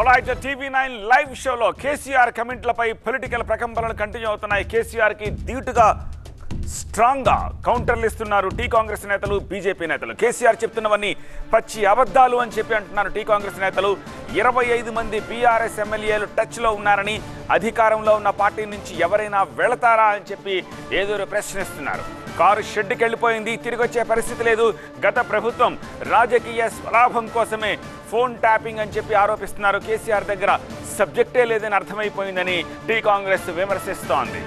అలాగే TV nine live షోలో కేసీఆర్ కమెంట్లపై పొలిటికల్ ప్రకంపనలు కంటిన్యూ అవుతున్నాయి. కేసీఆర్కి ధీటుగా స్ట్రాంగ్గా కౌంటర్లు ఇస్తున్నారు టీ కాంగ్రెస్ నేతలు బీజేపీ నేతలు. కేసీఆర్ చెప్తున్నవన్నీ పచ్చి అబద్ధాలు అని చెప్పి అంటున్నారు టీ కాంగ్రెస్ నేతలు. ఇరవై ఐదు మంది బీఆర్ఎస్ ఎమ్మెల్యేలు టచ్లో ఉన్నారని అధికారంలో ఉన్న పార్టీ నుంచి ఎవరైనా వెళతారా అని చెప్పి ఏదో ప్రశ్నిస్తున్నారు. కారు షెడ్డుకి వెళ్ళిపోయింది తిరిగి వచ్చే పరిస్థితి లేదు. గత ప్రభుత్వం రాజకీయ స్వలాభం కోసమే ఫోన్ ట్యాపింగ్ అని చెప్పి ఆరోపిస్తున్నారు. కేసీఆర్ దగ్గర సబ్జెక్టే లేదని అర్థమైపోయిందని టీ కాంగ్రెస్ విమర్శిస్తోంది.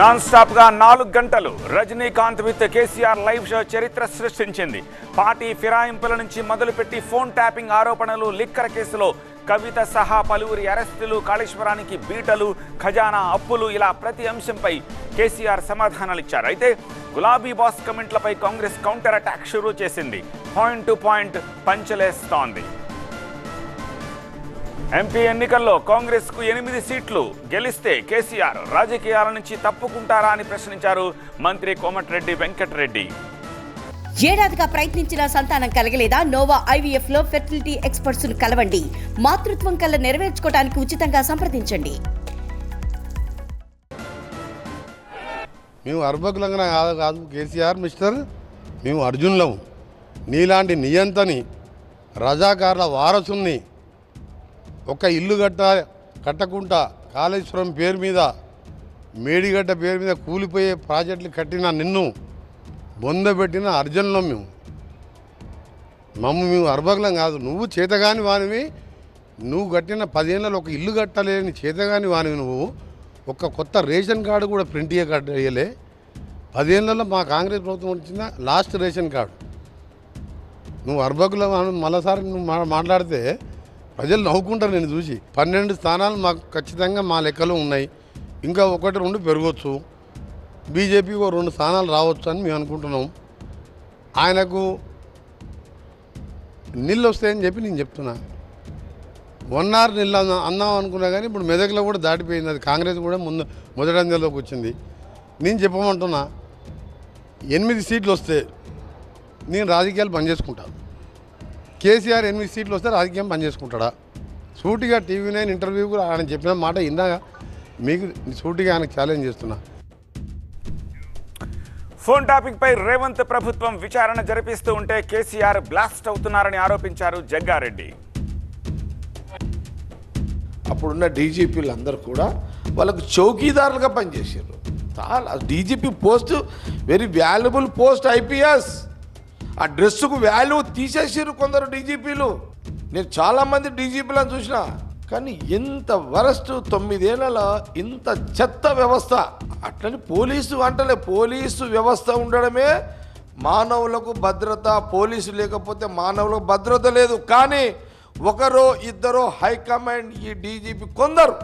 నాన్ స్టాప్గా నాలుగు గంటలు Rajinikanth with KCR live show చరిత్ర సృష్టించింది. పార్టీ ఫిరాయింపుల నుంచి మొదలుపెట్టి ఫోన్ ట్యాపింగ్ ఆరోపణలు లిక్కర్ కేసులో కవిత సహా పలువురి అరెస్టులు కాళేశ్వరానికి బీటలు ఖజానా అప్పులు ఇలా ప్రతి అంశంపై కేసీఆర్ సమాధానాలు ఇచ్చారు. అయితే గులాబీ బాస్ కమెంట్లపై కాంగ్రెస్ కౌంటర్ అటాక్ షురూ చేసింది. పాయింట్ టు పాయింట్ పంచలేస్తోంది. ఎంపీ ఎన్నికల్లో కాంగ్రెస్కు ఎనిమిది సీట్లు గెలిస్తే కేసీఆర్ రాజకీయాల నుంచి తప్పుకుంటారా అని ప్రశ్నించారు మంత్రి కోమటిరెడ్డి వెంకటరెడ్డి. ఏడాదిగా ప్రయత్నించిన సంతానం కలగలేదా? నోవా ఐవీఎఫ్లో ఫెర్టిలిటీ ఎక్స్పర్ట్స్ను కలవండి. మాతృత్వం కల్లా నెరవేర్చుకోవడానికి ఉచితంగా సంప్రదించండి. మేము అర్భకులంగా కాదు కాదు. కేసీఆర్ మిస్టర్ మేము అర్జున్లం. నీలాంటి నియంతని రజాకారుల వారసుని ఒక ఇల్లు కట్ట కట్టకుండా కాళేశ్వరం పేరు మీద మేడిగడ్డ పేరు మీద కూలిపోయే ప్రాజెక్టులు కట్టిన నిన్ను బొందబెట్టిన అర్జునులం మేము. మమ్మ మేము అర్భకులం కాదు. నువ్వు చేతగాని వానివి. నువ్వు కట్టిన పదేళ్ళలో ఒక ఇల్లు కట్టలేని చేతగాని వానివి నువ్వు. ఒక కొత్త రేషన్ కార్డు కూడా ప్రింట్ చేయలే పదేళ్ళలో మా కాంగ్రెస్ ప్రభుత్వం వచ్చిన లాస్ట్ రేషన్ కార్డు. నువ్వు అర్భకుల మళ్ళీసారి నువ్వు మా- మాట్లాడితే ప్రజలు నవ్వుకుంటారు నేను చూసి. పన్నెండు స్థానాలు మాకు ఖచ్చితంగా మా లెక్కలో ఉన్నాయి. ఇంకా ఒకటి రెండు పెరగవచ్చు బీజేపీ ఓ రెండు స్థానాలు రావచ్చు అని మేము అనుకుంటున్నాం. ఆయనకు నీళ్ళు వస్తాయని చెప్పి నేను చెప్తున్నా. వన్ అవర్ నీళ్ళు అన్నాం అనుకున్నా కానీ ఇప్పుడు మెదక్లో కూడా దాటిపోయింది. అది కాంగ్రెస్ కూడా ముందు మొదటి వచ్చింది. నేను చెప్పమంటున్నా ఎనిమిది సీట్లు వస్తే నేను రాజకీయాలు పనిచేసుకుంటాను చేసుకుంటాను కేసీఆర్ ఎనిమిది సీట్లు వస్తే రాజకీయం పనిచేసుకుంటాడా సూటిగా టీవీ నైన్ ఇంటర్వ్యూ కూడా ఆయన చెప్పిన మాట ఇందాక మీకు సూటిగా ఆయనకు ఛాలెంజ్ చేస్తున్నా. ఫోన్ టాపిక్ పై రేవంత్ ప్రభుత్వం విచారణ జరిపిస్తూ ఉంటే కేసీఆర్ బ్లాస్ట్ అవుతున్నారని ఆరోపించారు జగ్గారెడ్డి. అప్పుడున్న డీజీపీలు అందరూ కూడా వాళ్ళకు చౌకీదారులుగా పనిచేసారు చాలా DGP post very valuable post IPS. ఆ డ్రెస్సుకు వాల్యూ తీసేసారు కొందరు డీజీపీలు. నేను చాలామంది డీజీపీలను చూసిన కానీ ఇంత వరస్ట్ తొమ్మిదేళ్ళలో ఇంత చెత్త వ్యవస్థ. అట్లని పోలీసు అంటలే పోలీసు వ్యవస్థ ఉండడమే మానవులకు భద్రత పోలీసు లేకపోతే మానవులకు భద్రత లేదు. కానీ ఒకరో ఇద్దరో హైకమాండ్ ఈ డీజీపీ కొందరు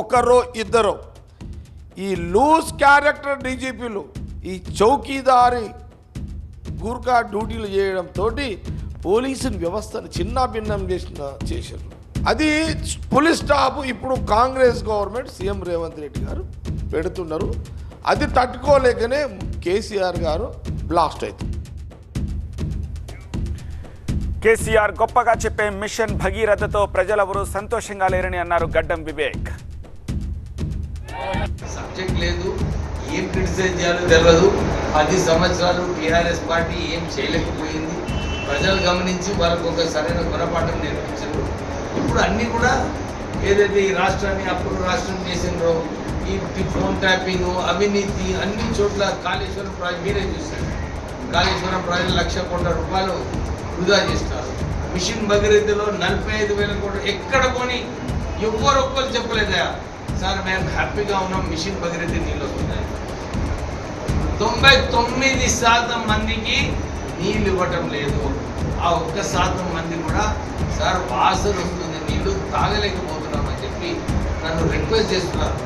ఒకరో ఇద్దరు. ఈ లూజ్ క్యారెక్టర్ డీజీపీలు ఈ చౌకీదారి గూర్ఖా డ్యూటీలు చేయడంతో పోలీసు వ్యవస్థను చిన్నాభిన్నం చేసిన చేశారు. అది పోలీస్ స్టాఫ్ ఇప్పుడు కాంగ్రెస్ గవర్నమెంట్ సీఎం రేవంత్ రెడ్డి గారు పెడుతున్నారు. అది తట్టుకోలేకనే కేసీఆర్ గారు బ్లాస్ట్ అవుతుంది కేసీఆర్ గొప్పగా చెప్పే మిషన్ భగీరథతో ప్రజలెవరూ సంతోషంగా లేరని అన్నారు గడ్డం వివేక్. సబ్జెక్ట్ లేదు ఏం క్రిటిసైజ్ చేయాలో తెలియదు పది సంవత్సరాలు టీఆర్ఎస్ పార్టీ ఏం చేయలేకపోయింది. ప్రజలు గమనించి వాళ్ళకు ఒక సరైన గుణపాఠం నేర్పించారు ఇప్పుడు అన్నీ కూడా ఏదైతే ఈ రాష్ట్రాన్ని అప్పుడు రాష్ట్రం చేసిండ్రో ఈ ఫోన్ ట్యాపింగ్ అవినీతి అన్ని చోట్ల కాళేశ్వరం ప్రాజెక్ట్ మీరే చూశారు. కాళేశ్వరం ప్రాజెక్ట్ లక్ష కోట్ల రూపాయలు వృధా చేస్తారు. మిషన్ భగీరథలో నలభై ఐదు వేల కోట్లు ఎక్కడ కొని ఎవరొక్కరు చెప్పలేదా సార్ మేము హ్యాపీగా ఉన్నాం మిషన్ భగీరథ నీళ్ళు వస్తున్నాయి. తొంభై తొమ్మిది శాతం మందికి నీళ్ళు ఇవ్వటం లేదు. ఆ ఒక్క శాతం మంది కూడా సార్ వాసన వస్తుంది. నీళ్ళు తాగలేకపోతున్నామని చెప్పి నన్ను రిక్వెస్ట్ చేస్తున్నారు.